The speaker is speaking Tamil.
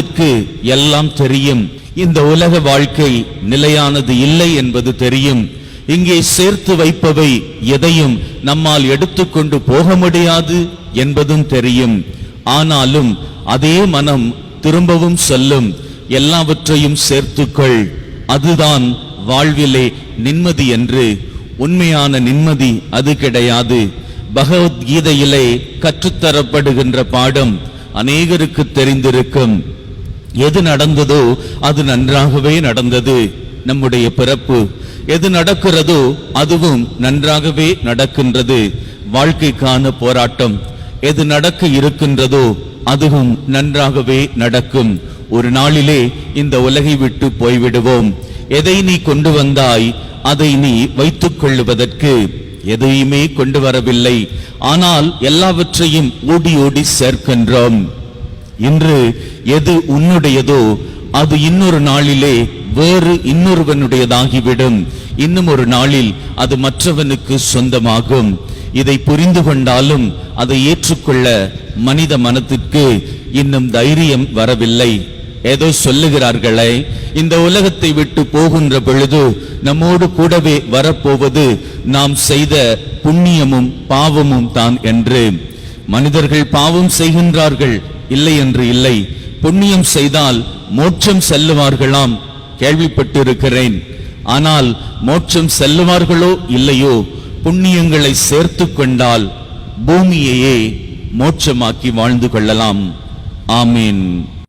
மனத்திற்கு எல்லாம் தெரியும். இந்த உலக வாழ்க்கை நிலையானது இல்லை என்பது தெரியும். இங்கே சேர்த்து வைப்பவை எதையும் நம்மால் எடுத்துக்கொண்டு போக முடியாது என்பதும் தெரியும். ஆனாலும் அதே மனம் திரும்பவும் சொல்லும். எல்லாவற்றையும் சேர்த்துக்கொள். அதுதான் வாழ்விலே நிம்மதி என்று. உண்மையான நிம்மதி அது கிடையாது. பகவத்கீதையிலே கற்றுத்தரப்படுகின்ற பாடம் அநேகருக்கு தெரிந்திருக்கும். எது நடந்ததோ அது நன்றாகவே நடந்தது. நம்முடைய பிறப்பு எது நடக்கிறதோ அதுவும் நன்றாகவே நடக்கின்றது. வாழ்க்கைக்கான போராட்டம் எது நடக்க இருக்கின்றதோ அதுவும் நன்றாகவே நடக்கும். ஒரு நாளிலே இந்த உலகை விட்டு போய்விடுவோம். எதை நீ கொண்டு வந்தாய்? அதை நீ வைத்துக் கொள்ளுவதற்கு எதையுமே கொண்டு வரவில்லை. ஆனால் எல்லாவற்றையும் ஓடி ஓடி சேர்க்கின்றோம். இன்று எது உன்னுடையதோ அது இன்னொரு நாளிலே வேறு இன்னொருவனுடையதாகிவிடும். இன்னும் ஒரு நாளில் அது மற்றவனுக்கு சொந்தமாகும். இதை புரிந்து கொண்டாலும் அதை ஏற்றுக்கொள்ள மனித மனத்திற்கு இன்னும் தைரியம் வரவில்லை. ஏதோ சொல்லுகிறார்களே இந்த உலகத்தை விட்டு போகின்ற பொழுது நம்மோடு கூடவே வரப்போவது நாம் செய்த புண்ணியமும் பாவமும் தான் என்று. மனிதர்கள் பாவம் செய்கின்றார்கள் இல்லை என்று இல்லை. புண்ணியம் செய்தால் மோட்சம் செல்லுவார்களாம். கேள்விப்பட்டிருக்கிறேன். ஆனால் மோட்சம் செல்லுவார்களோ இல்லையோ? புண்ணியங்களை சேர்த்து கொண்டால் பூமியையே மோட்சமாக்கி வாழ்ந்து கொள்ளலாம். ஆமீன்.